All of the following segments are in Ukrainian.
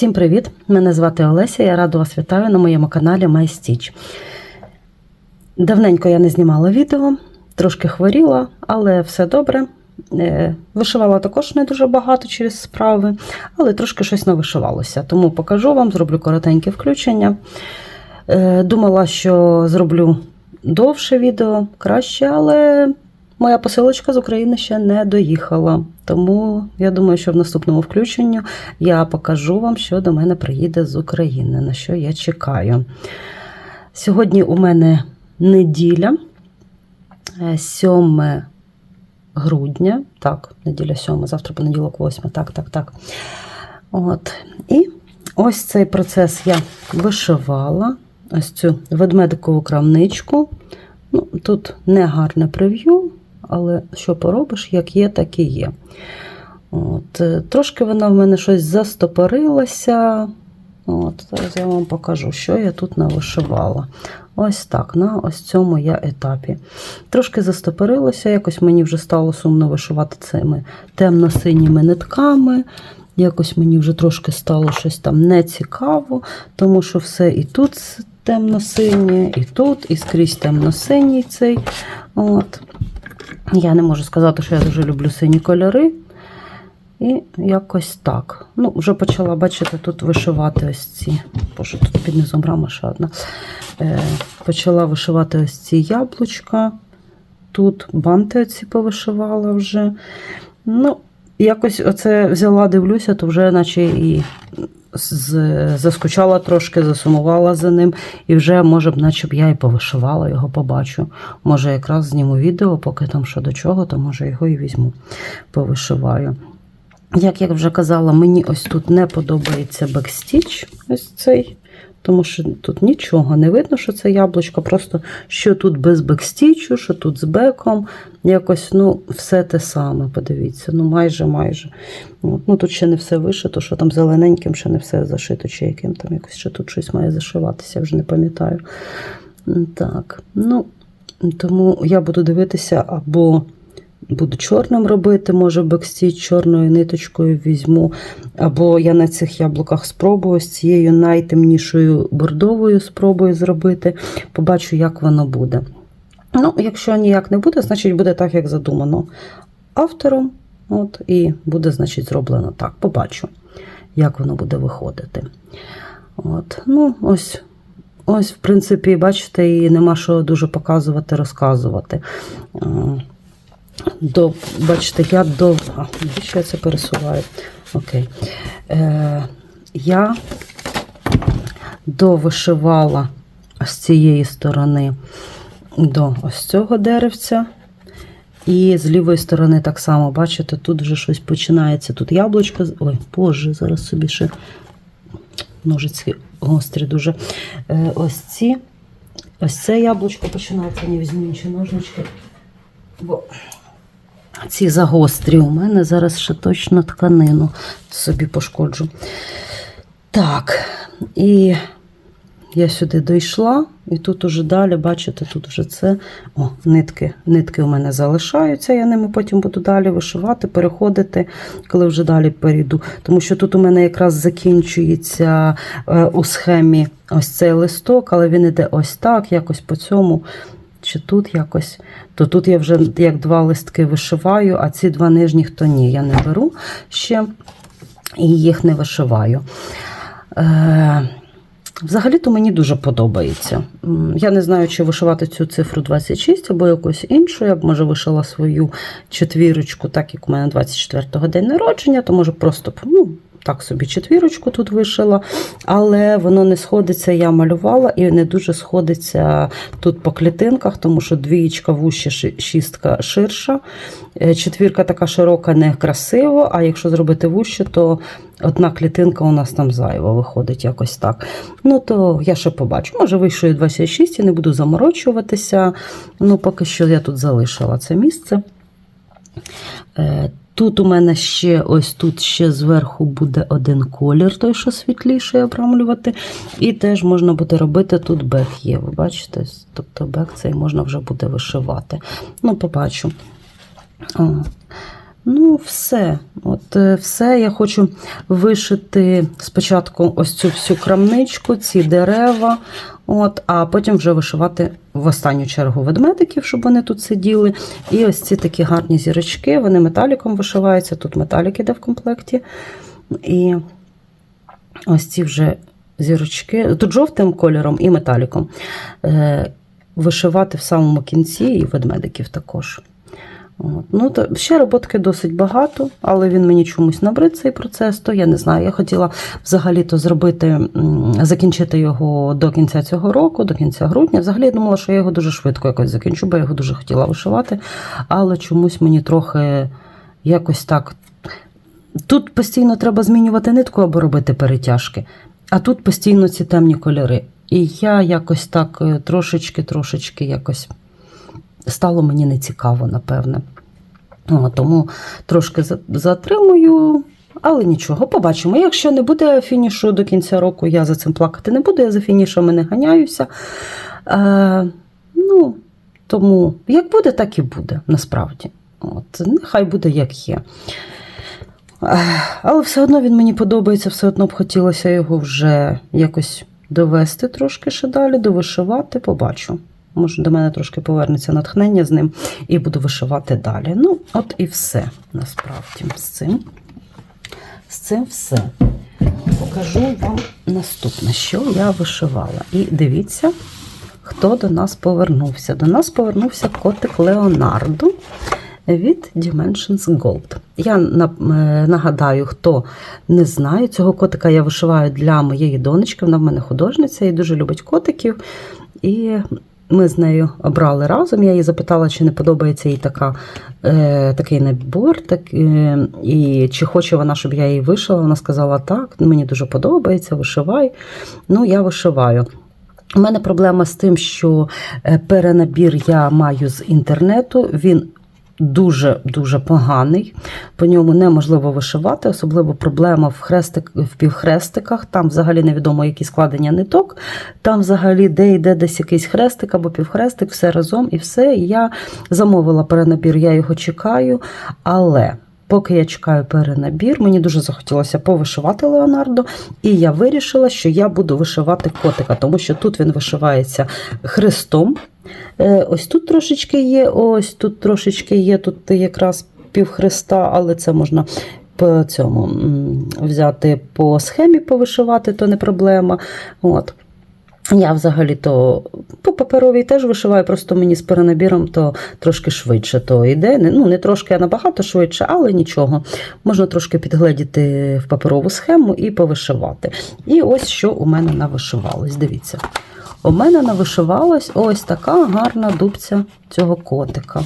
Всім привіт! Мене звати Олеся. Я рада вас вітаю на моєму каналі MyStitch. Давненько я не знімала відео, трошки хворіла, але все добре. Е, Вишивала також не дуже багато через справи, але трошки щось навишивалося. Тому покажу вам, зроблю коротеньке включення. Е, Думала, що зроблю довше відео краще, але моя посилочка з України ще не доїхала. Тому я думаю, що в наступному включенні я покажу вам, що до мене приїде з України, на що я чекаю. Сьогодні у мене неділя, е, 7 грудня. Так, неділя 7, завтра понеділок 8. Так, так, так. От. І ось цей процес я вишивала. Ось цю ведмедикову крамничку. Ну, Тут не гарне прев'ю, але що поробиш, як є, так і є. От, е, Трошки вона в мене щось застопорилася. От, Зараз я вам покажу, що я тут навишивала. Ось так, на ось цьому я етапі. Трошки застопорилося, якось мені вже стало сумно вишивати цими темно-синіми нитками. Якось мені вже трошки стало щось там нецікаво, тому що все і тут темно-синє, і тут, і скрізь темно-синій цей. От. Я не можу сказати, що я дуже люблю сині кольори. І якось так. Ну, Вже почала, бачите, тут вишивати ось ці. Боже, тут під низом рама ще одна. Е, Почала вишивати ось ці яблучка. Тут банти оці повишивала вже. Ну, якось оце взяла, дивлюся, то вже наче і заскучала трошки, засумувала за ним, і вже, може б, наче б я і повишивала його, побачу. Може, якраз зніму відео, поки там що до чого, то може його і візьму, повишиваю. Як я вже казала, мені ось тут не подобається бекстіч, ось цей, тому що тут нічого не видно, що це яблучко, просто що тут без бекстічу, що тут з беком. Якось ну, все те саме, подивіться, ну майже майже. Ну, Тут ще не все вишито, що там зелененьким, ще не все зашито, чи яким там якось ще тут щось має зашиватися, я вже не пам'ятаю. Так, ну, тому я буду дивитися або буду чорним робити, може бекстіч чорною ниточкою візьму. Або я на цих яблуках спробую з цією найтемнішою бордовою спробую зробити. Побачу, як воно буде. Ну, якщо ніяк не буде, значить буде так, як задумано автором. От, І буде, значить, зроблено так. Побачу, як воно буде виходити. От, ну, ось. Ось, в принципі, бачите, і нема що дуже показувати, розказувати. Е, До, бачите, я до. А, навіщо я це пересуваю? Окей. Е, я довишивала з цієї сторони до ось цього деревця. І з лівої сторони так само, бачите, тут вже щось починається. Тут яблучко. Ой, боже, зараз собі ще ножиці гострі дуже. Е, ось ці. Ось це яблучко починається, не візьму інші ножнички. Бо ці загострі у мене зараз ще точно тканину собі пошкоджу. Так, і я сюди дійшла, і тут уже далі, бачите, тут вже це. О, нитки. Нитки у мене залишаються, я ними потім буду далі вишивати, переходити, коли вже далі перейду. Тому що тут у мене якраз закінчується е, у схемі ось цей листок, але він іде ось так, якось по цьому. Чи тут якось, то тут я вже як два листки вишиваю, а ці два нижніх то ні, я не беру ще і їх не вишиваю. Е, Взагалі-то мені дуже подобається. Я не знаю, чи вишивати цю цифру 26 або якусь іншу. Я б може вишила свою четвірочку, так як у мене 24-го день народження, то може просто ну, так собі четвірочку тут вишила, але воно не сходиться, я малювала і не дуже сходиться тут по клітинках, тому що двієчка вужча, ши- шістка ширша. Е, Четвірка така широка, не красиво, а якщо зробити вужче, то одна клітинка у нас там зайва виходить якось так. Ну, то я ще побачу. Може, вийшов 26 і не буду заморочуватися. Ну, поки що я тут залишила це місце. Тут у мене ще ось тут ще зверху буде один колір, той, що світліший обрамлювати. І теж можна буде робити тут бек є. Ви бачите? Тобто бек цей можна вже буде вишивати. Ну, побачу. О. Ну, все. От е, все. Я хочу вишити спочатку ось цю всю крамничку, ці дерева, от, а потім вже вишивати в останню чергу ведмедиків, щоб вони тут сиділи. І ось ці такі гарні зірочки, вони металіком вишиваються. Тут металік іде в комплекті. І ось ці вже зірочки, тут жовтим кольором і металіком. Е, вишивати в самому кінці і ведмедиків також. От. Ну, то ще роботки досить багато, але він мені чомусь набрид цей процес, то я не знаю. Я хотіла взагалі-то зробити, закінчити його до кінця цього року, до кінця грудня. Взагалі я думала, що я його дуже швидко якось закінчу, бо я його дуже хотіла вишивати, але чомусь мені трохи якось так. Тут постійно треба змінювати нитку або робити перетяжки, а тут постійно ці темні кольори. І я якось так трошечки-трошечки якось стало мені нецікаво, напевне. Тому трошки затримую, але нічого, побачимо. Якщо не буде фінішу до кінця року, я за цим плакати не буду, я за фінішами не ганяюся. Е, ну, тому як буде, так і буде, насправді. От, нехай буде як є. Ех, Але все одно він мені подобається, все одно б хотілося його вже якось довести трошки ще далі, довишивати, побачу. Може, до мене трошки повернеться натхнення з ним і буду вишивати далі. Ну, от і все насправді з цим. З цим все. Покажу вам наступне, що я вишивала. І дивіться, хто до нас повернувся. До нас повернувся котик Леонардо від Dimensions Gold. Я е, нагадаю, хто не знає, цього котика я вишиваю для моєї донечки. Вона в мене художниця і дуже любить котиків. І ми з нею обрали разом. Я її запитала, чи не подобається їй така, е, такий набір, так, е, і чи хоче вона, щоб я її вишила. Вона сказала, так, мені дуже подобається, вишивай. Ну, я вишиваю. У мене проблема з тим, що е, перенабір я маю з інтернету. Він дуже-дуже поганий. По ньому неможливо вишивати, особливо проблема в, хрестик, в півхрестиках. Там взагалі невідомо, які складення ниток. Там взагалі де йде десь якийсь хрестик або півхрестик, все разом і все. Я замовила перенабір, я його чекаю. Але поки я чекаю перенабір, мені дуже захотілося повишивати Леонардо, і я вирішила, що я буду вишивати котика, тому що тут він вишивається хрестом. Е, Ось тут трошечки є, ось тут трошечки є, тут якраз півхреста, але це можна по цьому взяти по схемі, повишивати, то не проблема. От. Я взагалі-то по паперовій теж вишиваю, просто мені з перенабіром то трошки швидше то йде. Ну, не трошки, а набагато швидше, але нічого. Можна трошки підгледіти в паперову схему і повишивати. І ось що у мене навишивалось. Дивіться. У мене навишивалась ось така гарна дубця цього котика.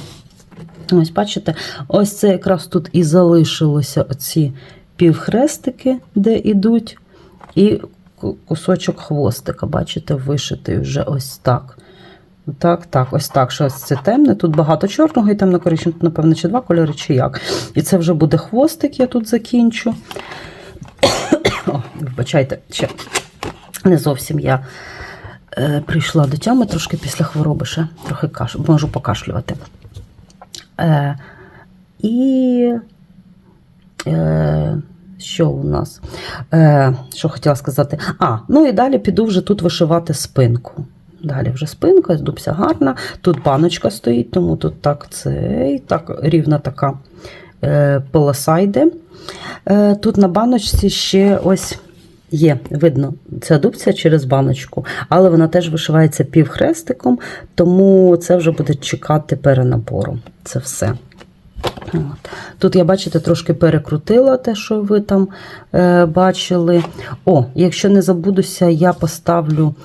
Ось, бачите, ось це якраз тут і залишилося оці півхрестики, де йдуть, і кусочок хвостика, бачите, вишитий вже ось так. Так, так, ось так. Що ось це темне. Тут багато чорного і темно-коричневого, тут, напевно, чи два кольори, чи як. І це вже буде хвостик, я тут закінчу. О, вибачайте, ще не зовсім я е, прийшла до тями трошки після хвороби ще трохи каш... можу покашлювати. Е, і е, що у нас? Е, що хотіла сказати? А, ну і далі піду вже тут вишивати спинку. Далі вже спинка, дубся гарна. Тут баночка стоїть, тому тут так цей, так рівна така е, полоса йде. Е, тут на баночці ще ось є, видно, ця дубця через баночку, але вона теж вишивається півхрестиком, тому це вже буде чекати перенабору. Це все. От. Тут я, бачите, трошки перекрутила те, що ви там е, бачили. О, якщо не забудуся, я поставлю.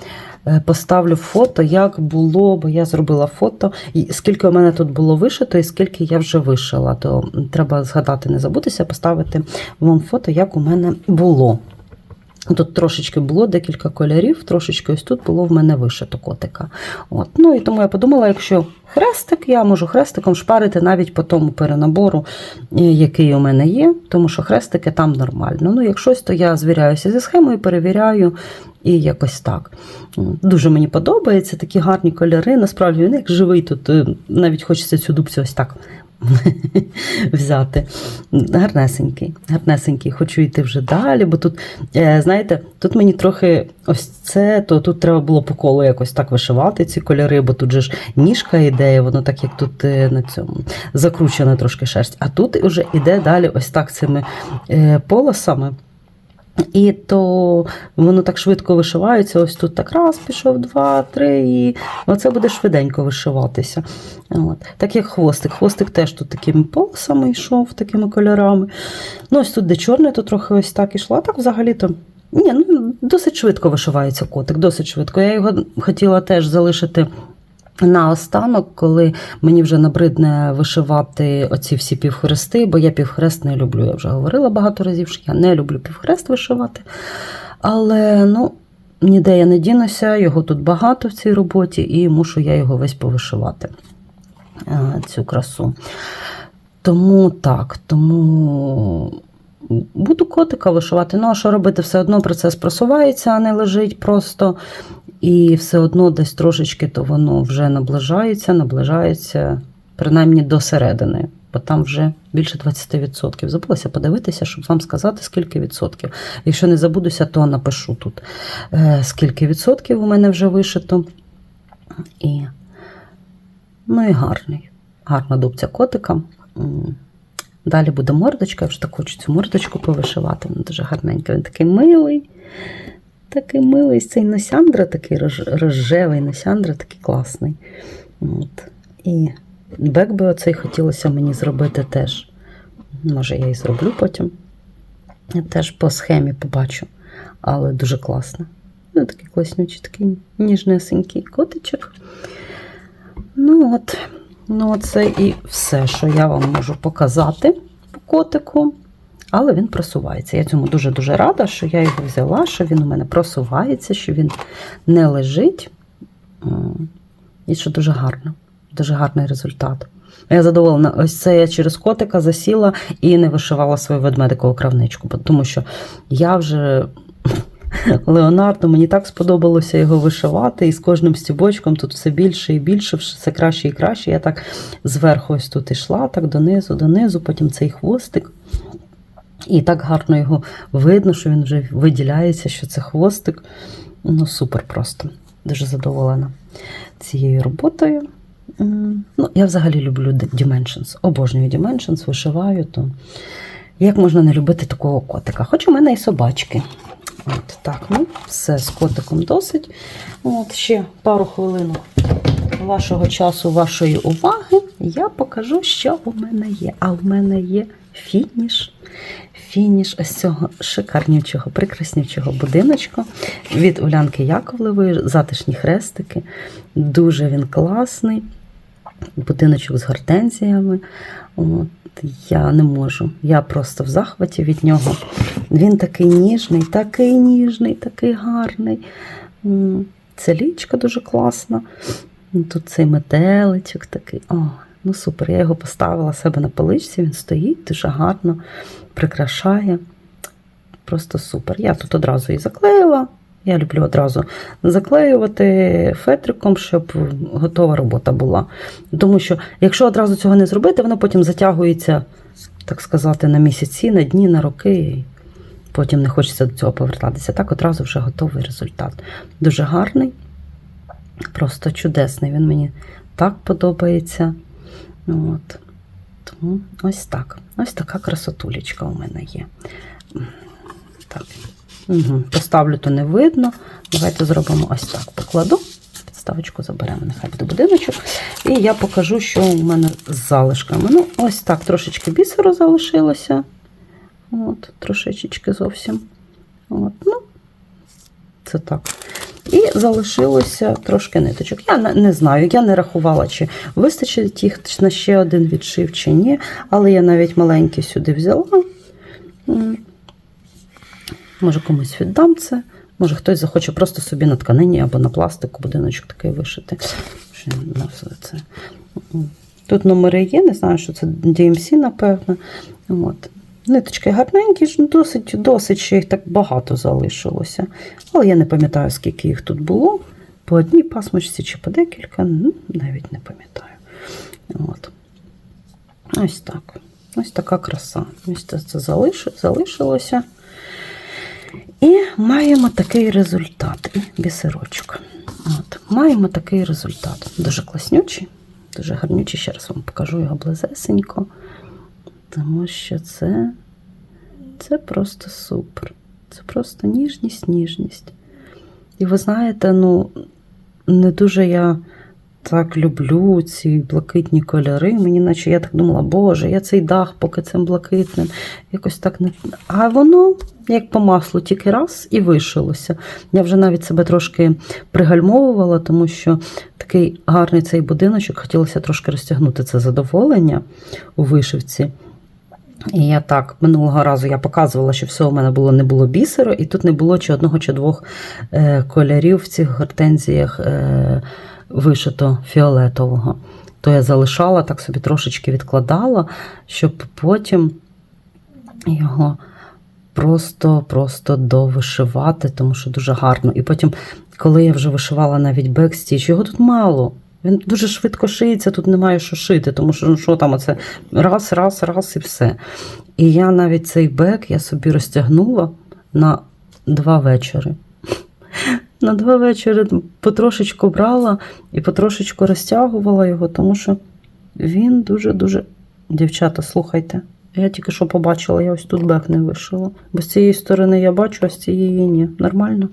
е, Поставлю фото, як було, бо я зробила фото, і скільки у мене тут було вишито, і скільки я вже вишила. То треба згадати, не забутися, поставити вам фото, як у мене було. Тут трошечки було декілька кольорів, трошечки ось тут було в мене вишито котика. От. Ну і тому я подумала, якщо хрестик, я можу хрестиком шпарити навіть по тому перенабору, е, який у мене є, тому що хрестики там нормально. Ну, якщось, то я звіряюся зі схемою, перевіряю і якось так. Дуже мені подобається такі гарні кольори. Насправді він як живий тут, е, навіть хочеться цю дубцю ось так взяти. Гарнесенький, гарнесенький. Хочу йти вже далі, бо тут, е, знаєте, тут мені трохи ось це, то тут треба було по колу якось так вишивати ці кольори, бо тут же ж ніжка йде, воно так як тут е, на цьому закручена трошки шерсть. А тут вже йде далі ось так цими е, полосами. І то воно так швидко вишивається. Ось тут так раз, пішов, два, три, і оце буде швиденько вишиватися. От. Так як хвостик. Хвостик теж тут такими полосами йшов, такими кольорами. Ну, ось тут, де чорне, то трохи ось так ішло. А так взагалі-то. Ні, ну досить швидко вишивається котик, досить швидко. Я його хотіла теж залишити на останок, коли мені вже набридне вишивати оці всі півхрести, бо я півхрест не люблю. Я вже говорила багато разів, що я не люблю півхрест вишивати. Але ну, ніде я не дінуся, його тут багато в цій роботі, і мушу я його весь повишивати, е, цю красу. Тому так, тому буду котика вишивати. Ну, а що робити? Все одно процес просувається, а не лежить просто. І все одно десь трошечки то воно вже наближається, наближається принаймні до середини, бо там вже більше 20%. Забулася подивитися, щоб вам сказати, скільки відсотків. Якщо не забудуся, то напишу тут, е, скільки відсотків у мене вже вишито. І, ну і гарний. Гарна дубця котика. Далі буде мордочка, я вже так хочу цю мордочку повишивати. Вона дуже гарненька. Він такий милий. Такий милий цей Носяндра, такий рожевий Носяндра, такий класний. От. І бек би оцей хотілося мені зробити теж. Може, я і зроблю потім. Я теж по схемі побачу, але дуже класно. Ну, такий класнючий, такий ніжнесенький котичок. Ну от, ну це і все, що я вам можу показати по котику. Але він просувається. Я цьому дуже-дуже рада, що я його взяла, що він у мене просувається, що він не лежить. І що дуже гарно, дуже гарний результат. Я задоволена, ось це я через котика засіла і не вишивала свою ведмедикову кравничку, тому що я вже. Леонардо, мені так сподобалося його вишивати, і з кожним стібочком тут все більше і більше, все краще і краще. Я так зверху ось тут ішла, так донизу, донизу, потім цей хвостик. І так гарно його видно, що він вже виділяється, що це хвостик. Ну, супер просто. Дуже задоволена цією роботою. Ну, я взагалі люблю Dimensions. Обожнюю Dimensions, вишиваю, то як можна не любити такого котика? Хоч у мене і собачки. От так, ну, все з котиком досить. От ще пару хвилин вашого часу, вашої уваги, я покажу, що у мене є. А в мене є фініш. Фініш ось цього шикарнючого, прекраснючого будиночку від Улянки Яковлевої, затишні хрестики. Дуже він класний. Будиночок з гортензіями. От, я не можу. Я просто в захваті від нього. Він такий ніжний, такий ніжний, такий гарний. Це лічка дуже класна. Тут цей метеличок такий. О, ну супер. Я його поставила себе на поличці, він стоїть дуже гарно, прикрашає. Просто супер. Я тут одразу її заклеїла. Я люблю одразу заклеювати фетриком, щоб готова робота була. Тому що, якщо одразу цього не зробити, воно потім затягується, так сказати, на місяці, на дні, на роки. І потім не хочеться до цього повертатися. Так одразу вже готовий результат. Дуже гарний, просто чудесний. Він мені так подобається. От. Тому ось так. Ось така красотулечка у мене є. Так. Угу. Поставлю, то не видно. Давайте зробимо ось так. Покладу, підставочку заберемо, нехай буде будиночок. І я покажу, що у мене з залишками. Ну, ось так, трошечки бісеру залишилося. От, трошечки зовсім. От, ну, це так. І залишилося трошки ниточок. Я не, знаю, я не рахувала, чи вистачить їх на ще один відшив, чи ні. Але я навіть маленький сюди взяла. Може, комусь віддам це. Може, хтось захоче просто собі на тканині або на пластику будиночок такий вишити. Тут номери є, не знаю, що це DMC, напевно. От. Ниточки гарненькі, ну, досить, досить ще їх так багато залишилося. Але я не пам'ятаю, скільки їх тут було. По одній пасмочці чи по декілька, ну, навіть не пам'ятаю. От. Ось так. Ось така краса. Ось це, це залиш, залишилося. І маємо такий результат. І бісерочок. От, Маємо такий результат. Дуже класнючий, дуже гарнючий. Ще раз вам покажу його близесенько. Тому що це, це просто супер. Це просто ніжність, ніжність. І ви знаєте, ну, не дуже я так люблю ці блакитні кольори. Мені наче я так думала, боже, я цей дах поки цим блакитним. Якось так не. А воно, як по маслу, тільки раз і вишилося. Я вже навіть себе трошки пригальмовувала, тому що такий гарний цей будиночок, хотілося трошки розтягнути це задоволення у вишивці. І я так минулого разу я показувала, що все у мене було не було бісеру, і тут не було чи одного, чи двох е, кольорів в цих гортензіях е, вишито фіолетового. То я залишала, так собі трошечки відкладала, щоб потім його просто-просто довишивати, тому що дуже гарно. І потім, коли я вже вишивала навіть бекстіч, його тут мало. Він дуже швидко шиється, тут немає що шити, тому що ну, що там оце раз, раз, раз і все. І я навіть цей бек я собі розтягнула на два вечори. На два вечори потрошечку брала і потрошечку розтягувала його, тому що він дуже-дуже. Дівчата, слухайте. Я тільки що побачила, я ось тут бек не вишила. Бо з цієї сторони я бачу, а з цієї ні. Нормально?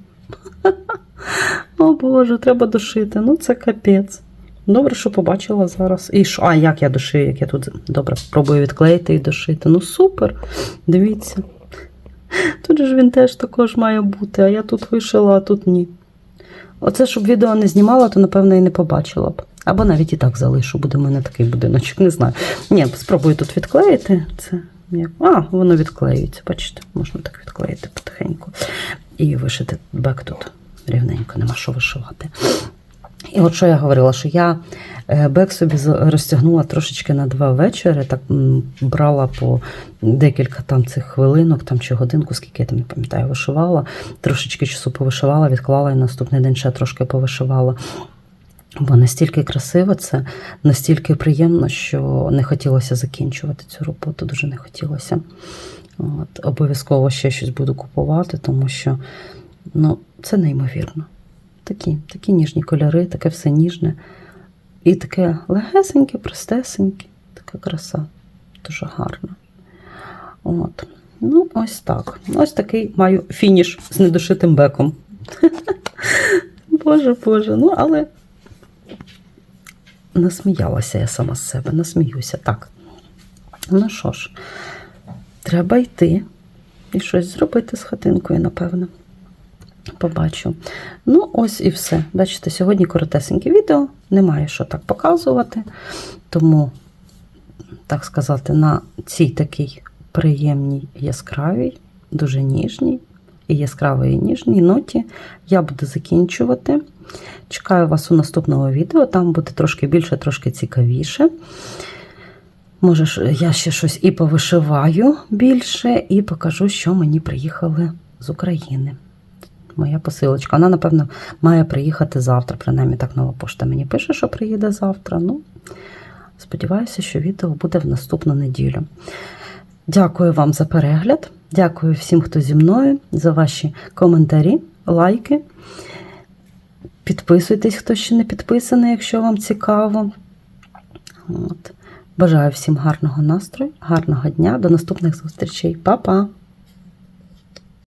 О Боже, треба душити. Ну, це капець. Добре, що побачила зараз. І що? А, як я душию, як я тут добре пробую відклеїти і дошити. Ну, супер. Дивіться. Тут ж він теж також має бути, а я тут вишила, а тут ні. Оце, щоб відео не знімала, то, напевно, і не побачила б. Або навіть і так залишу, буде в мене такий будиночок, не знаю. Ні, спробую тут відклеїти. Це. А, воно відклеюється, бачите, можна так відклеїти потихеньку. І вишити бек тут рівненько, нема що вишивати. І от що я говорила, що я е, бек собі розтягнула трошечки на два вечори, так брала по декілька там цих хвилинок там чи годинку, скільки я там не пам'ятаю, вишивала, трошечки часу повишивала, відклала і наступний день ще трошки повишивала. Бо настільки красиво це, настільки приємно, що не хотілося закінчувати цю роботу, дуже не хотілося. От, Обов'язково ще щось буду купувати, тому що ну, це неймовірно. Такі такі ніжні кольори, таке все ніжне. І таке легесеньке, простесеньке, така краса. Дуже гарна. От. Ну, ось так. Ось такий маю фініш з недошитим беком. Боже, Боже, ну, але насміялася я сама з себе, насміюся. Так. Ну що ж, треба йти і щось зробити з хатинкою, напевно. Побачу. Ну, ось і все. Бачите, сьогодні коротесеньке відео, немає що так показувати. Тому, так сказати, на цій такій приємній яскравій, дуже ніжній і яскравій і ніжній ноті я буду закінчувати. Чекаю вас у наступного відео, там буде трошки більше, трошки цікавіше. Може, я ще щось і повишиваю більше, і покажу, що мені приїхали з України моя посилочка. Вона, напевно, має приїхати завтра. Принаймні, так нова пошта мені пише, що приїде завтра. Ну, сподіваюся, що відео буде в наступну неділю. Дякую вам за перегляд. Дякую всім, хто зі мною, за ваші коментарі, лайки. Підписуйтесь, хто ще не підписаний, якщо вам цікаво. От. Бажаю всім гарного настрою, гарного дня. До наступних зустрічей. Па-па!